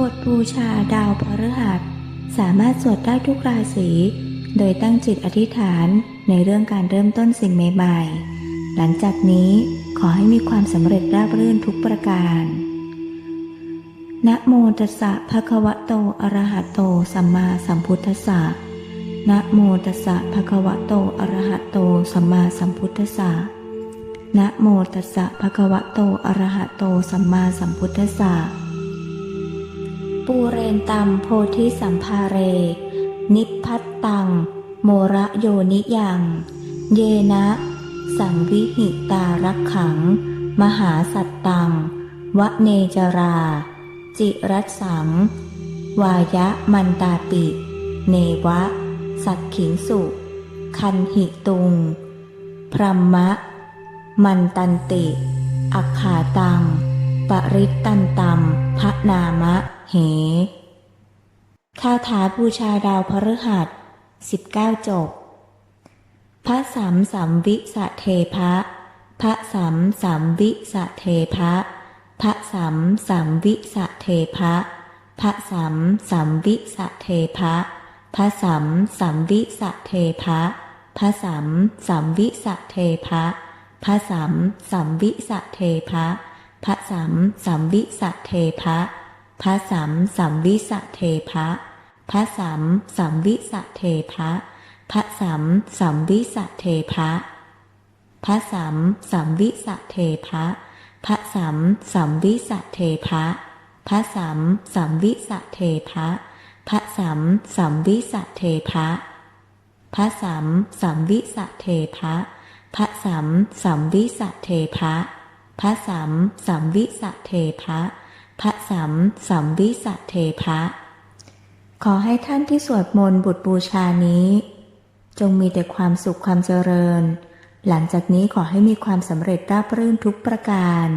บทบูชาดาวพฤหัส สามารถสวดได้ทุกราศีโดยตั้งจิตอธิษฐานในเรื่องการเริ่มต้นสิ่งใหม่ๆ หลังจากนี้ขอให้มีความสำเร็จราบรื่นทุกประการ นะโมตัสสะภะคะวะโต อะระหะโต สัมมาสัมพุทธัสสะ นะโมตัสสะภะคะวะโต อะระหะโต สัมมาสัมพุทธัสสะ นะโมตัสสะภะคะวะโต อะระหะโต สัมมาสัมพุทธัสสะ ปูเรนตัมโพธิสัมภาเร นิพพัตตัง โมระโยนิยัง เยนะ สังวิหิตารักขัง มหาสัตตัง วะเนจรา จิรัสัง วายะมันตาปิ เนวะ สักขิงสุ คันหิตุง พรหมะ มันตันติ อัคขาตัง ปริตตันตัม นามะ เหคาถาบูชาดาวพฤหัสสิบเก้าจบ พระสัมสัมวิสะเทพะ พระสัมสัมวิสะเทพะ พระสัมสัมวิสะเทพะ พระสัมสัมวิสะเทพะ พระสัมสัมวิสะเทพะ พระสัมสัมวิสะเทพะ พระสัมสัมวิสะเทพะ พระสัมสัมวิสะเทพะพระสัมสัมวิสะเทพะพระสัมสัมวิสะเทพะพระสัมสัมวิสะเทพะพระสัมสัมวิสะเทพะพระสัมสัมวิสะเทพะพระสัมสัมวิสะเทพะพระสัมสัมวิสะเทพะพระสัมสัมวิสะเทพะพระสัมสัมวิสะเทพะ พระสัมสัมวิสะเทพะพระสัมสัมวิสะเทพะ ขอให้ท่านที่สวดมนต์บุตรบูชานี้ จงมีแต่ความสุขความเจริญ หลังจากนี้ขอให้มีความสำเร็จราบรื่นทุกประการ